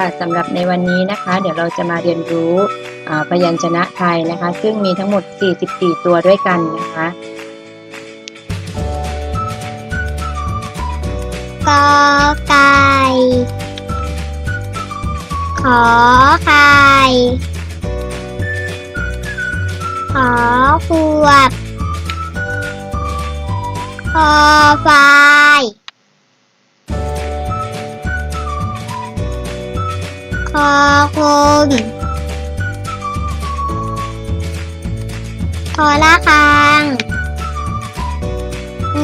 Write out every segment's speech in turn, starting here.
ค่ะสำหรับในวันนี้นะคะ เดี๋ยวเราจะมาเรียนรู้พยัญชนะไทยนะคะ ซึ่งมีทั้งหมด 44 ตัวด้วยกันนะคะกอไก่ขอไข่ขอขวบคอไฟ คอคนคอละคัง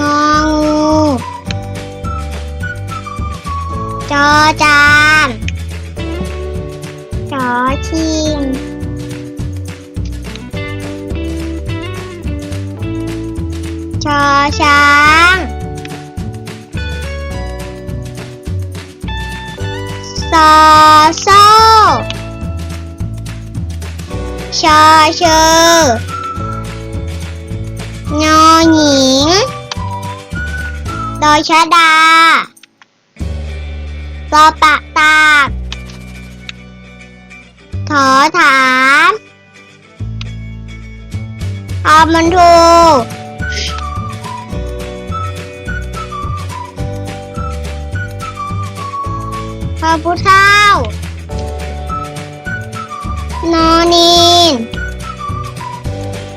งองูจอจานจอชิงชอช้างซอ ชอเชองอหญิงดอชดาปอปะตากถอถามพอมันทูพอผู้เท่า นอนีน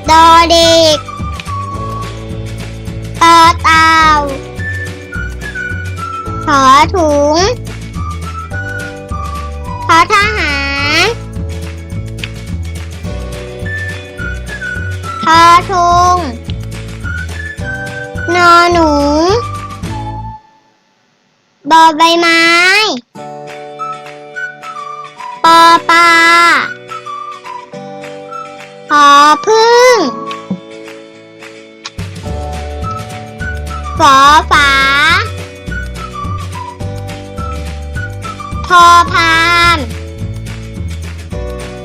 ดอเด็กตอเต่าถอถุงขอทหารทอทงนอหนูบอใบไม้ ปอปลา พึ่งฝอฝาพอพาน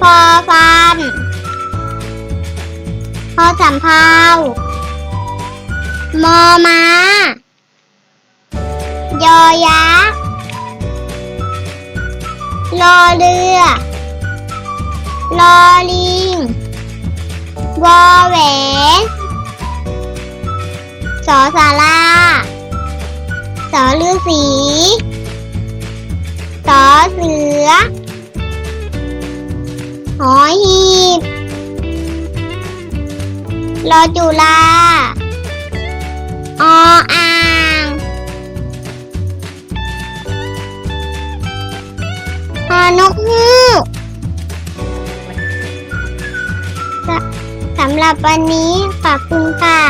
พอฟันพอสำเภามอม้ายอยักษ์รอเรือ รอลิง วอแหวนสอสาราสอฤาษีสอเสือ หอหีบรอจุลาออ่างฮอนกฮูกำหรับวันนี้ขอบคุณค่ะ